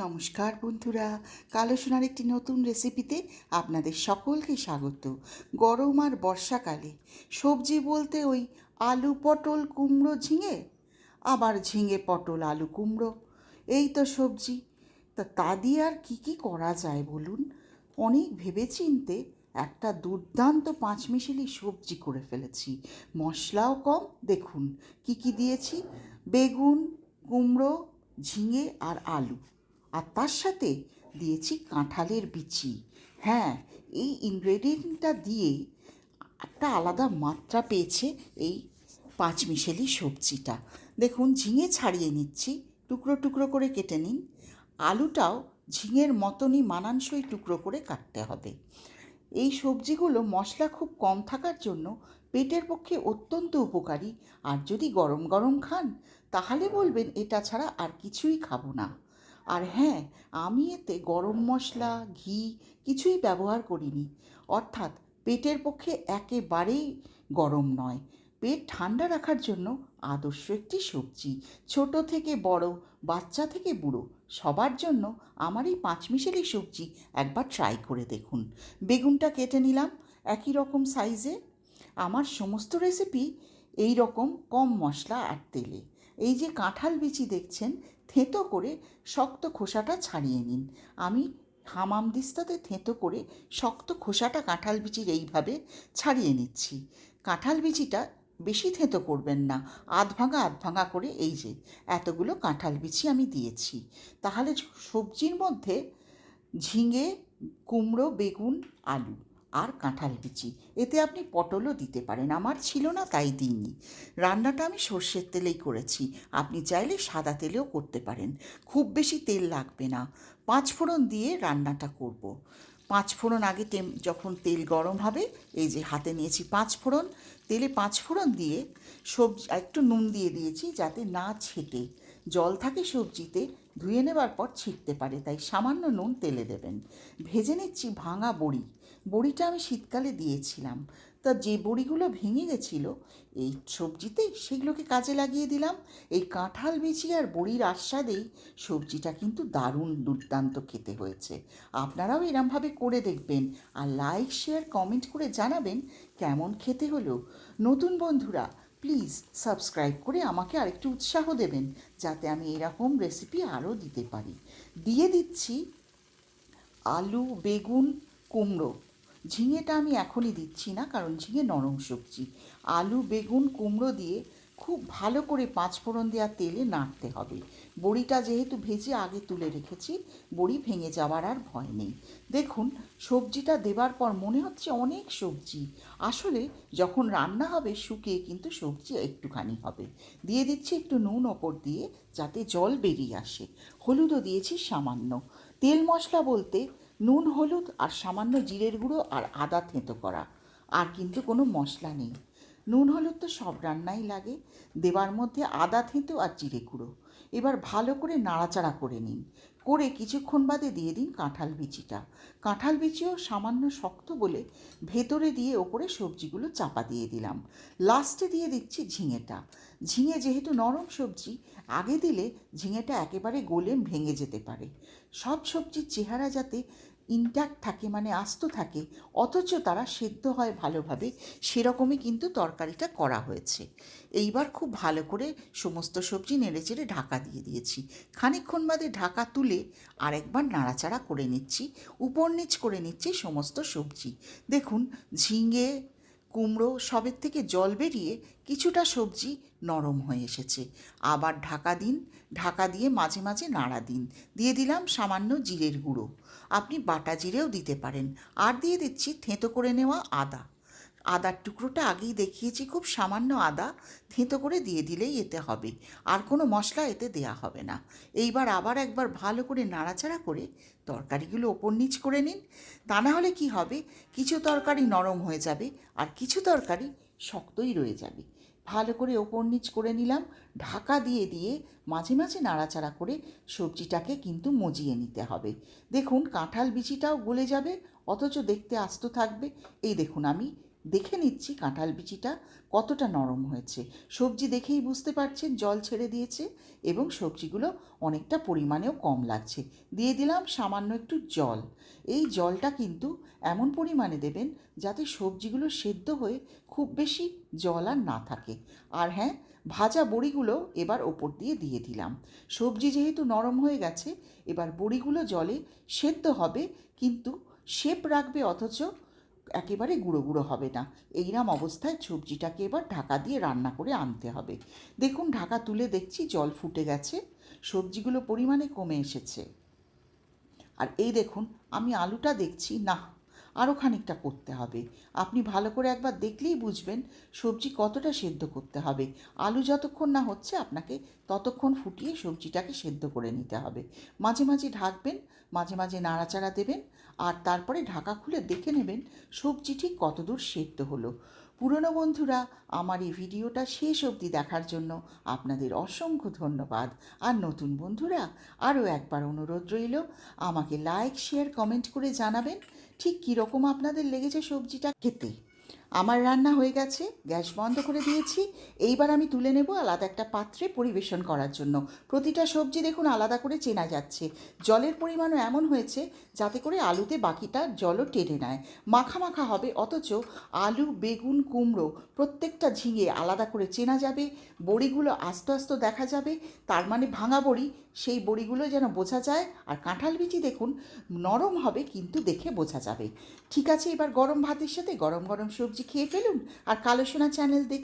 নমস্কার বন্ধুরা কালো সোনার একটি নতুন রেসিপিতে আপনাদের সকলকে স্বাগত। গরম আর বর্ষাকালে সবজি বলতে ওই আলু পটল কুমড়ো ঝিঙে, আবার ঝিঙে পটল আলু কুমড়ো, এই তো সবজি। তা তা দিয়ে আর কী কী করা যায় বলুন? অনেক ভেবেচিন্তে একটা দুর্দান্ত পাঁচ পাঁচমিশালি সবজি করে ফেলেছি। মশলাও কম, দেখুন কি কি দিয়েছি। বেগুন, কুমড়ো, ঝিঙে আর আলু। আর তার সাথে দিয়েছি কাঁঠালের বিচি। হ্যাঁ এই ইনগ্রেডিয়েন্টটা দিয়ে একটা আলাদা মাত্রা পেয়েছে এই পাঁচমিশেলি সবজিটা। দেখুন, ঝিঙে ছাড়িয়ে নিচ্ছি, টুকরো টুকরো করে কেটে নিন। আলুটাও ঝিঙের মতনই মানানসই টুকরো করে কাটতে হবে। এই সবজিগুলো মশলা খুব কম থাকার জন্য পেটের পক্ষে অত্যন্ত উপকারী। আর যদি গরম গরম খান, তাহলে বলবেন এটা ছাড়া আর কিছুই খাব না। আর হ্যাঁ আমি এতে গরম মশলা, ঘি কিছুই ব্যবহার করিনি। অর্থাৎ পেটের পক্ষে একেবারেই গরম নয়। পেট ঠান্ডা রাখার জন্য আদর্শ একটি সবজি। ছোট থেকে বড়, বাচ্চা থেকে বুড়ো, সবার জন্য আমার এই পাঁচমিশেলি সবজি একবার ট্রাই করে দেখুন। বেগুনটা কেটে নিলাম একই রকম সাইজে আমার সমস্ত রেসিপি এই রকম কম মশলা আর তেলে। এই যে কাঁঠাল বিচি দেখছেন থেঁতো করে শক্ত খোসাটা ছাড়িয়ে নিন। আমি হামাম দিস্তাতে থেঁতো করে শক্ত খোসাটা কাঁঠাল বিচির এইভাবে ছাড়িয়ে নিচ্ছি। কাঁঠাল বিচিটা বেশি থেঁতো করবেন না আধ ভাঙা আধ ভাঙা করে এই যে, এতগুলো কাঁঠাল বিচি আমি দিয়েছি। তাহলে সবজির মধ্যে ঝিঙে, কুমড়ো, বেগুন, আলু আর কাঁঠাল বিচি। এতে আপনি পটলও দিতে পারেন। আমার ছিল না তাই দিইনি। রান্নাটা আমি সর্ষের তেলেই করেছি। আপনি চাইলে সাদা তেলেও করতে পারেন। খুব বেশি তেল লাগবে না। পাঁচ ফোড়ন দিয়ে রান্নাটা করব। পাঁচ ফোড়ন আগে টেম, যখন তেল গরম হবে, এই যে হাতে নিয়েছি পাঁচ ফোড়ন, তেলে পাঁচ ফোড়ন দিয়ে সবজি, একটু নুন দিয়ে দিয়েছি যাতে না ছেটে। জল থাকে সবজিতে, ধুয়ে নেবার পর ছিটতে পারে, তাই সামান্য নুন তেলে দেবেন। ভেজে নিচ্ছি ভাঙা বড়ি। বড়িটা আমি শীতকালে দিয়েছিলাম। তা যে বড়িগুলো ভেঙে গেছিল, এই সবজিতে সেগুলোকে কাজে লাগিয়ে দিলাম। এই কাঁঠাল বিচি আর বড়ির আস্বাদেই সবজিটা কিন্তু দারুণ দুর্দান্ত খেতে হয়েছে। আপনারাও এরমভাবে করে দেখবেন আর লাইক শেয়ার কমেন্ট করে জানাবেন কেমন খেতে হলো। নতুন বন্ধুরা প্লিজ সাবস্ক্রাইব করে আমাকে আরেকটু উৎসাহ দেবেন, যাতে আমি এরকম রেসিপি আরও দিতে পারি। দিয়ে দিচ্ছি আলু, বেগুন, কুমড়ো। ঝিঙেটা আমি এখনই দিচ্ছি না, কারণ ঝিঙে নরম সবজি। আলু, বেগুন, কুমড়ো দিয়ে খুব ভালো করে পাঁচ ফোড়ন দেওয়া তেলে নাড়তে হবে। বড়িটা যেহেতু ভেজে আগে তুলে রেখেছি, বড়ি ভেঙে যাওয়ার আর ভয় নেই। দেখুন, সবজিটা দেবার পর মনে হচ্ছে অনেক সবজি। আসলে যখন রান্না হবে, শুকিয়ে কিন্তু সবজি একটুখানি হবে। দিয়ে দিচ্ছি একটু নুন ওপর দিয়ে, যাতে জল বেরিয়ে আসে। হলুদও দিয়েছি সামান্য। তেল মশলা বলতে নুন, হলুদ আর সামান্য জিরের গুঁড়ো আর আদা থেঁতো করা। আর কিন্তু কোনো মশলা নেই। নুন, হলুদ তো সব রান্নাই লাগে। দেবার মধ্যে আদা, থেঁতো আর জিরে গুঁড়ো। এবার ভালো করে নাড়াচাড়া করে নিন। করে কিছুক্ষণ বাদে দিয়ে দিন কাঁঠাল বিচিটা। কাঁঠাল বিচিও সামান্য শক্ত বলে ভেতরে দিয়ে ওপরে সবজিগুলো চাপা দিয়ে দিলাম। লাস্টে দিয়ে দিচ্ছি ঝিঙেটা। ঝিঙে যেহেতু নরম সবজি, আগে দিলে ঝিঙেটা একেবারে গোলে ভেঙে যেতে পারে। সব সবজির চেহারা যাতে ইনট্যাক্ট থাকে মানে আস্ত থাকে, অথচ তারা সেদ্ধ হয় ভালোভাবে, সেরকমই কিন্তু তরকারিটা করা হয়েছে। এইবার খুব ভালো করে সমস্ত সবজি নেড়েচেড়ে ঢাকা দিয়ে দিয়েছি। খানিকক্ষণ বাদে ঢাকা তুলে আরেকবার নাড়াচাড়া করে নিচ্ছি, উপর নিচ করে নিচ্ছি সমস্ত সবজি। দেখুন, ঝিঙে কুমড়ো সবের থেকে জল বেরিয়ে কিছুটা সবজি নরম হয়ে এসেছে। আবার ঢাকা দিন, ঢাকা দিয়ে মাঝে মাঝে নাড়া দিন। দিয়ে দিলাম সামান্য জিরের গুঁড়ো। আপনি বাটা জিরেও দিতে পারেন। আর দিয়ে দিচ্ছি থেঁতো করে নেওয়া আদা। আদার টুকরোটা আগেই দেখিয়েছি, খুব সামান্য আদা। থেঁতো করে দিয়ে দিলেই এতে হবে। আর কোনো মশলা এতে দেয়া হবে না। এইবার আবার একবার ভালো করে নাড়াচাড়া করে তরকারিগুলো ওপর নিচ করে নিন। তা না হলে কী হবে? কিছু তরকারি নরম হয়ে যাবে আর কিছু তরকারি শক্তই রয়ে যাবে। ভালো করে ওপর নিচ করে নিলাম। ঢাকা দিয়ে দিয়ে মাঝে মাঝে নাড়াচাড়া করে সবজিটাকে কিন্তু মজিয়ে নিতে হবে। দেখুন, কাঁঠাল বিচিটাও গলে যাবে, অথচ দেখতে আস্ত থাকবে। এই দেখুন আমি দেখে নিচ্ছি কাঁঠাল বিচিটা কতটা নরম হয়েছে। সবজি দেখেই বুঝতে পারছেন জল ছেড়ে দিয়েছে এবং সবজিগুলো অনেকটা পরিমাণেও কম লাগছে। দিয়ে দিলাম সামান্য একটু জল। এই জলটা কিন্তু এমন পরিমাণে দেবেন যাতে সবজিগুলো সেদ্ধ হয়ে খুব বেশি জল আর না থাকে। আর হ্যাঁ ভাজা বড়িগুলো এবার ওপর দিয়ে দিয়ে দিলাম। সবজি যেহেতু নরম হয়ে গেছে, এবার বড়িগুলো জলে সেদ্ধ হবে, কিন্তু শেপ রাখবে অথচ একেবারে গুঁড়ো গুঁড়ো হবে না। এইরম অবস্থায় সবজিটাকে এবার ঢাকা দিয়ে রান্না করে আনতে হবে। দেখুন, ঢাকা তুলে দেখছি জল ফুটে গেছে, সবজিগুলো পরিমাণে কমে এসেছে। আর এই দেখুন, আমি আলুটা দেখছি না আরও খানিকটা করতে হবে। আপনি ভালো করে একবার দেখলেই বুঝবেন সবজি কতটা সেদ্ধ করতে হবে। আলু যতক্ষণ না হচ্ছে আপনাকে ততক্ষণ ফুটিয়ে সবজিটাকে সেদ্ধ করে নিতে হবে। মাঝে মাঝে ঢাকবেন, মাঝে মাঝে নাড়াচাড়া দেবেন, আর তারপরে ঢাকা খুলে দেখে নেবেন সবজি ঠিক কতদূর সেদ্ধ হলো। পুরনো বন্ধুরা, আমার এই ভিডিওটা শেষ অবধি দেখার জন্য আপনাদের অসংখ্য ধন্যবাদ। আর নতুন বন্ধুরা, আরও একবার অনুরোধ রইল, আমাকে লাইক শেয়ার কমেন্ট করে জানাবেন, ঠিক কীরকম আপনাদের লেগেছে সবজিটা খেতে। আমার রান্না হয়ে গেছে, গ্যাস বন্ধ করে দিয়েছি। এইবার আমি তুলে নেব আলাদা একটা পাত্রে পরিবেশন করার জন্য। প্রতিটা সবজি দেখুন আলাদা করে চেনা যাচ্ছে। জলের পরিমাণও এমন হয়েছে যাতে করে আলুতে বাকিটা জলও টেনে নেয়। মাখা মাখা হবে, অথচ আলু, বেগুন, কুমড়ো প্রত্যেকটা ঝিঙে আলাদা করে চেনা যাবে, বড়িগুলো আস্তে আস্তে দেখা যাবে, তার মানে ভাঙা বড়ি, সেই বড়িগুলো যেন বোঝা যায়। আর কাঁঠাল বিচি দেখুন নরম হবে কিন্তু দেখে বোঝা যাবে। ঠিক আছে, এবার গরম ভাতের সাথে গরম গরম সবজি খেয়ে ফেলুন আর কালো সোনা চ্যানেল দেখ